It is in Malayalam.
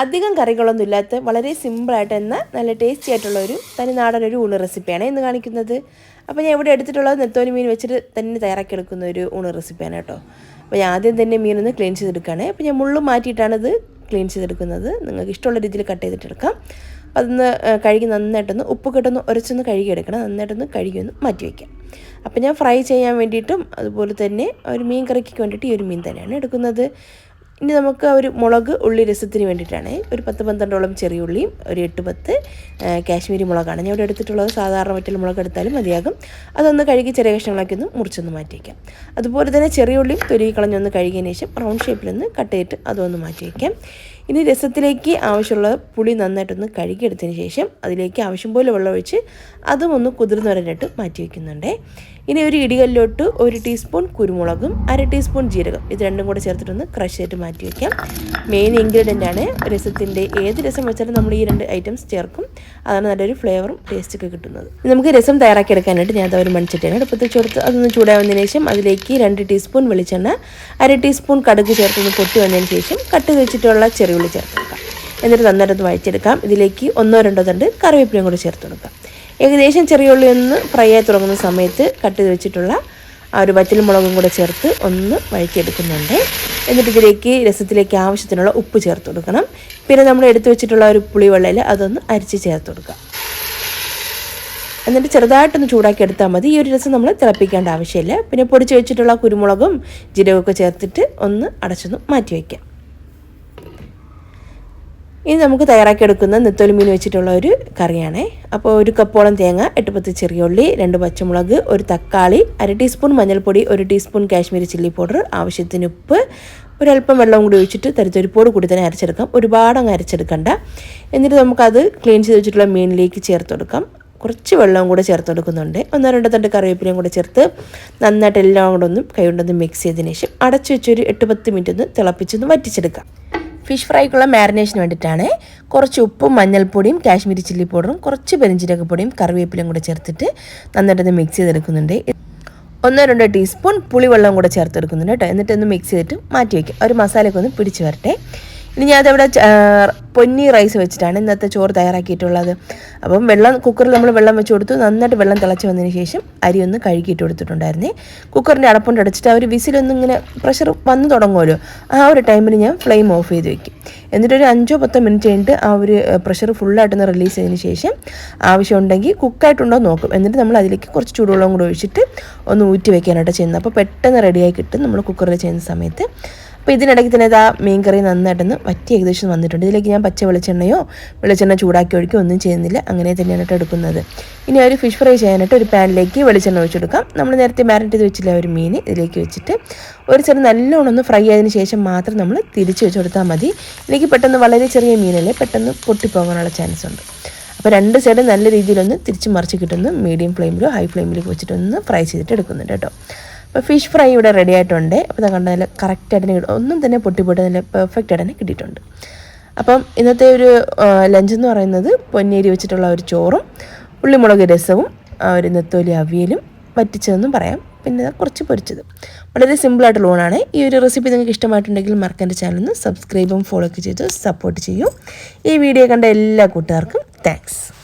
അധികം കറികളൊന്നും ഇല്ലാത്ത വളരെ സിമ്പിളായിട്ട് എന്നാൽ നല്ല ടേസ്റ്റി ആയിട്ടുള്ള ഒരു തനി നാടൻ ഒരു ഊണ് റെസിപ്പിയാണ് ഇന്ന് കാണിക്കുന്നത്. അപ്പോൾ ഞാൻ ഇവിടെ എടുത്തിട്ടുള്ളത് നെത്തോലി മീൻ വെച്ചിട്ട് തന്നെ തയ്യാറാക്കി എടുക്കുന്ന ഒരു ഊണ് റെസിപ്പിയാണ് കേട്ടോ. അപ്പോൾ ഞാൻ ആദ്യം തന്നെ മീനൊന്ന് ക്ലീൻ ചെയ്തെടുക്കുകയാണ് അപ്പോൾ ഞാൻ മുള്ളു മാറ്റിയിട്ടാണിത് ക്ലീൻ ചെയ്തെടുക്കുന്നത്. നിങ്ങൾക്ക് ഇഷ്ടമുള്ള രീതിയിൽ കട്ട് ചെയ്തിട്ടെടുക്കാം. അപ്പോൾ അതൊന്ന് കഴുകി നന്നായിട്ടൊന്ന് ഉപ്പ് കിട്ടൊന്ന് ഉരച്ചൊന്ന് കഴുകി എടുക്കണം നന്നായിട്ടൊന്ന് കഴുകി ഒന്ന് മാറ്റി വയ്ക്കാം അപ്പോൾ ഞാൻ ഫ്രൈ ചെയ്യാൻ വേണ്ടിയിട്ടും അതുപോലെ തന്നെ ഒരു മീൻ കറിക്ക് വേണ്ടിയിട്ട് ഈ ഒരു മീൻ തന്നെയാണ് എടുക്കുന്നത്. ഇനി നമുക്ക് ഒരു മുളക് ഉള്ളി രസത്തിന് വേണ്ടിയിട്ടാണ്. ഒരു പത്ത് പന്ത്രണ്ടോളം ചെറിയ ഉള്ളിയും ഒരു എട്ട് പത്ത് കാശ്മീരി മുളകാണ്. ഞാൻ ഇവിടെ എടുത്തിട്ടുള്ളത് സാധാരണ മറ്റുള്ള മുളക് എടുത്താലും മതിയാകും. അതൊന്ന് കഴുകി ചെറിയ കഷ്ണങ്ങളാക്കി ഒന്ന് മുറിച്ചൊന്ന് മാറ്റി വയ്ക്കാം അതുപോലെ തന്നെ ചെറിയ ഉള്ളിയും തൊരുകി കളഞ്ഞൊന്ന് കഴുകിയതിന് ശേഷം റൗണ്ട് ഷേപ്പിലൊന്ന് കട്ട് ചെയ്തിട്ട് അതൊന്ന് മാറ്റി വയ്ക്കാം ഇനി രസത്തിലേക്ക് ആവശ്യമുള്ള പുളി നന്നായിട്ടൊന്ന് കഴുകിയെടുത്തതിന് ശേഷം അതിലേക്ക് ആവശ്യം പോലെ വെള്ളം ഒഴിച്ച് അതും ഒന്ന് കുതിർന്ന് വരാനായിട്ട് മാറ്റി വയ്ക്കുന്നുണ്ട് ഇനി ഒരു ഇടികല്ലോട്ട് ഒരു ടീസ്പൂൺ കുരുമുളകും അര ടീസ്പൂൺ ജീരകം. ഇത് രണ്ടും കൂടെ ചേർത്തിട്ടൊന്ന് ക്രഷ് ചെയ്തിട്ട് മാറ്റി വയ്ക്കാം മെയിൻ ഇൻഗ്രീഡിയന്റ് ആണ് രസത്തിന്റെ ഏത് രസം വെച്ചാലും നമ്മൾ ഈ രണ്ട് ഐറ്റംസ് ചേർക്കും. അതാണ് നല്ലൊരു ഫ്ലേവറും ടേസ്റ്റൊക്കെ കിട്ടുന്നത്. നമുക്ക് രസം തയ്യാറാക്കി എടുക്കാനായിട്ട് ഞാൻ അത് ഒരു മൺചട്ടിയാണ് അടുപ്പത്ത് ചേർത്ത് അതൊന്ന് ചൂടാവുന്നതിന് ശേഷം അതിലേക്ക് രണ്ട് ടീസ്പൂൺ വെളിച്ചെണ്ണ അര ടീസ്പൂൺ കടുക് ചേർത്തൊന്ന് പൊട്ടി വന്നതിന് ശേഷം കട്ട് വെച്ചിട്ടുള്ള ചെറിയുള്ളി ചേർത്ത് കൊടുക്കാം. എന്നിട്ട് നന്നായിട്ടൊന്ന് വഴച്ചെടുക്കാം ഇതിലേക്ക് ഒന്നോ രണ്ടോ തണ്ട് കറിവേപ്പിലയും കൂടെ ചേർത്ത് കൊടുക്കാം. ഏകദേശം ചെറിയ ഉള്ളി ഒന്ന് ഫ്രൈ ആയി തുടങ്ങുന്ന സമയത്ത് കട്ട് ചെയ്ത് വെച്ചിട്ടുള്ള ആ ഒരു വറ്റൽ മുളകും കൂടെ ചേർത്ത് ഒന്ന് വഴറ്റിയെടുക്കുന്നുണ്ട്. എന്നിട്ട് ഇതിലേക്ക് രസത്തിലേക്ക് ആവശ്യത്തിനുള്ള ഉപ്പ് ചേർത്ത് കൊടുക്കണം. പിന്നെ നമ്മൾ എടുത്തു വെച്ചിട്ടുള്ള ഒരു പുളിവെള്ളയിൽ അതൊന്ന് അരിച്ച് ചേർത്ത് കൊടുക്കാം എന്നിട്ട് ചെറുതായിട്ടൊന്ന് ചൂടാക്കി എടുത്താൽ മതി. ഈ ഒരു രസം നമ്മൾ തിളപ്പിക്കേണ്ട ആവശ്യമില്ല. പിന്നെ പൊടിച്ച് വെച്ചിട്ടുള്ള കുരുമുളകും ജീരകമൊക്കെ ചേർത്തിട്ട് ഒന്ന് അടച്ചൊന്ന് മാറ്റി വയ്ക്കാം ഇനി നമുക്ക് തയ്യാറാക്കിയെടുക്കുന്ന നെത്തോലി മീൻ വെച്ചിട്ടുള്ള ഒരു കറിയാണേ. അപ്പോൾ ഒരു കപ്പോളം തേങ്ങ എട്ട് പത്ത് ചെറിയ ഉള്ളി രണ്ട് പച്ചമുളക് ഒരു തക്കാളി അര ടീസ്പൂൺ മഞ്ഞൾപ്പൊടി ഒരു ടീസ്പൂൺ കാശ്മീരി ചില്ലി പൗഡർ ആവശ്യത്തിന് ഉപ്പ് ഒരല്പം വെള്ളം കൂടി ഒഴിച്ചിട്ട് തരിത്തൊരിപ്പോട് കൂടി തന്നെ അരച്ചെടുക്കാം. ഒരുപാട് അങ്ങ് അരച്ചെടുക്കണ്ട. എന്നിട്ട് നമുക്കത് ക്ലീൻ ചെയ്ത് വെച്ചിട്ടുള്ള മീനിലേക്ക് ചേർത്ത് കൊടുക്കാം. കുറച്ച് വെള്ളവും കൂടെ ചേർത്ത് കൊടുക്കുന്നുണ്ട്. ഒന്നോ രണ്ടോ തണ്ട് കറിവേപ്പിലയും കൂടെ ചേർത്ത് നന്നായിട്ട് എല്ലാം കൂടെ ഒന്നും കൈ കൊണ്ടൊന്നും മിക്സ് ചെയ്തതിന് ശേഷം അടച്ചു വെച്ചൊരു എട്ട് പത്ത് മിനിറ്റ് ഒന്ന് തിളപ്പിച്ചൊന്ന് വറ്റിച്ചെടുക്കാം. ഫിഷ് ഫ്രൈക്കുള്ള മാരിനേഷന് വേണ്ടിയിട്ടാണ് കുറച്ച് ഉപ്പും മഞ്ഞൾപ്പൊടിയും കാശ്മീരി ചില്ലി പൗഡറും കുറച്ച് പെരിഞ്ചീരകപ്പൊടിയും കറിവേപ്പിലയും കൂടെ ചേർത്തിട്ട് നന്നായിട്ടൊന്ന് മിക്സ് ചെയ്തെടുക്കുന്നുണ്ട്. ഒന്നോ രണ്ടോ ടീസ്പൂൺ പുളിവെള്ളം കൂടെ ചേർത്തെടുക്കുന്നുണ്ട് കേട്ടോ. എന്നിട്ടൊന്ന് മിക്സ് ചെയ്തിട്ട് മാറ്റി വയ്ക്കുക ഒരു മസാലയൊക്കെ ഒന്ന് പിടിച്ച് വരട്ടെ. ഇനി ഞാൻ പൊന്നി റൈസ് വെച്ചിട്ടാണ് ഇന്നത്തെ ചോറ് തയ്യാറാക്കിയിട്ടുള്ളത്. അപ്പം വെള്ളം കുക്കറിൽ നമ്മൾ വെള്ളം വെച്ച് കൊടുത്തു. നന്നായിട്ട് വെള്ളം തിളച്ച് വന്നതിന് ശേഷം അരി ഒന്ന് കഴുകിയിട്ട് കൊടുത്തിട്ടുണ്ടായിരുന്നേ. കുക്കറിന്റെ അടപ്പുണ്ട് അടച്ചിട്ട് ആ ഒരു വിസിലൊന്നും ഇങ്ങനെ പ്രഷർ വന്ന് തുടങ്ങുമല്ലോ. ആ ഒരു ടൈമിൽ ഞാൻ ഫ്ലെയിം ഓഫ് ചെയ്ത് വെക്കും. എന്നിട്ടൊരു അഞ്ചോ പത്തോ മിനിറ്റ് കഴിഞ്ഞിട്ട് ആ ഒരു പ്രഷർ ഫുള്ളായിട്ടൊന്ന് റിലീസ് ചെയ്തതിന് ശേഷം ആവശ്യമുണ്ടെങ്കിൽ കുക്കായിട്ടുണ്ടോ നോക്കും. എന്നിട്ട് നമ്മൾ അതിലേക്ക് കുറച്ച് ചൂടുവെള്ളം കൂടെ ഒഴിച്ചിട്ട് ഒന്ന് ഊറ്റി വെക്കാനായിട്ട് ചെയ്യുന്നത്. അപ്പോൾ പെട്ടെന്ന് റെഡിയായി കിട്ടും. നമ്മൾ കുക്കറിൽ ചെയ്യുന്ന സമയത്ത് അപ്പോൾ ഇതിനിടയ്ക്ക് തന്നെ ഇതാ മീൻ കറി നന്നായിട്ടൊന്ന് വറ്റി ഏകദേശം വന്നിട്ടുണ്ട്. ഇതിലേക്ക് ഞാൻ പച്ച വെളിച്ചെണ്ണയോ വെളിച്ചെണ്ണ ചൂടാക്കി ഒഴിക്കുകയോ ഒന്നും ചെയ്യുന്നില്ല. അങ്ങനെ തന്നെയാണ് എടുക്കുന്നത്. ഇനി ഒരു ഫിഷ് ഫ്രൈ ചെയ്യാനായിട്ട് ഒരു പാനിലേക്ക് വെളിച്ചെണ്ണ ഒഴിച്ചെടുക്കാം നമ്മൾ നേരത്തെ മാരിനേറ്റ് ചെയ്ത് വെച്ചില്ല ഒരു മീൻ ഇതിലേക്ക് വെച്ചിട്ട് ഒരു ചെറിയ നല്ലോണം ഒന്ന് ഫ്രൈ ആയതിനു ശേഷം മാത്രം നമ്മൾ തിരിച്ച് വെച്ച് കൊടുത്താൽ മതി. എനിക്ക് പെട്ടെന്ന് വളരെ ചെറിയ മീനല്ലേ പെട്ടെന്ന് പൊട്ടിപ്പോകാനുള്ള ചാൻസ് ഉണ്ട്. അപ്പോൾ രണ്ട് സൈഡ് നല്ല രീതിയിലൊന്ന് തിരിച്ച് മറിച്ച് കിട്ടുന്നു മീഡിയം ഫ്ലെയിമിലോ ഹൈ ഫ്ലെയിമിലേക്ക് വെച്ചിട്ടൊന്ന് ഫ്രൈ ചെയ്തിട്ട് എടുക്കുന്നുണ്ട് കേട്ടോ. ഫിഷ് ഫ്രൈ ഇവിടെ റെഡി ആയിട്ടുണ്ട്. അപ്പോൾ ഇതാ കണ്ട നല്ല കറക്റ്റായിട്ട് തന്നെ ഒന്നും തന്നെ പൊട്ടി തന്നെ പെർഫെക്റ്റ് ആയിട്ട് തന്നെ കിട്ടിയിട്ടുണ്ട്. അപ്പം ഇന്നത്തെ ഒരു ലഞ്ച് എന്ന് പറയുന്നത് പൊന്നേരി വെച്ചിട്ടുള്ള ഒരു ചോറും ഉള്ളിമുളക് രസവും ഒരു നെത്തോലി അവിയലും വറ്റിച്ചതെന്നും പറയാം. പിന്നെ കുറച്ച് പൊരിച്ചത്. വളരെ സിമ്പിളായിട്ടുള്ള ഊണാണ്. ഈ ഒരു റെസിപ്പി നിങ്ങൾക്ക് ഇഷ്ടമായിട്ടുണ്ടെങ്കിൽ മറക്കേണ്ട ചാനൽ ഒന്ന് സബ്സ്ക്രൈബും ഫോളോ ഒക്കെ ചെയ്ത് സപ്പോർട്ട് ചെയ്യും. ഈ വീഡിയോ കണ്ട എല്ലാ കൂട്ടുകാർക്കും താങ്ക്സ്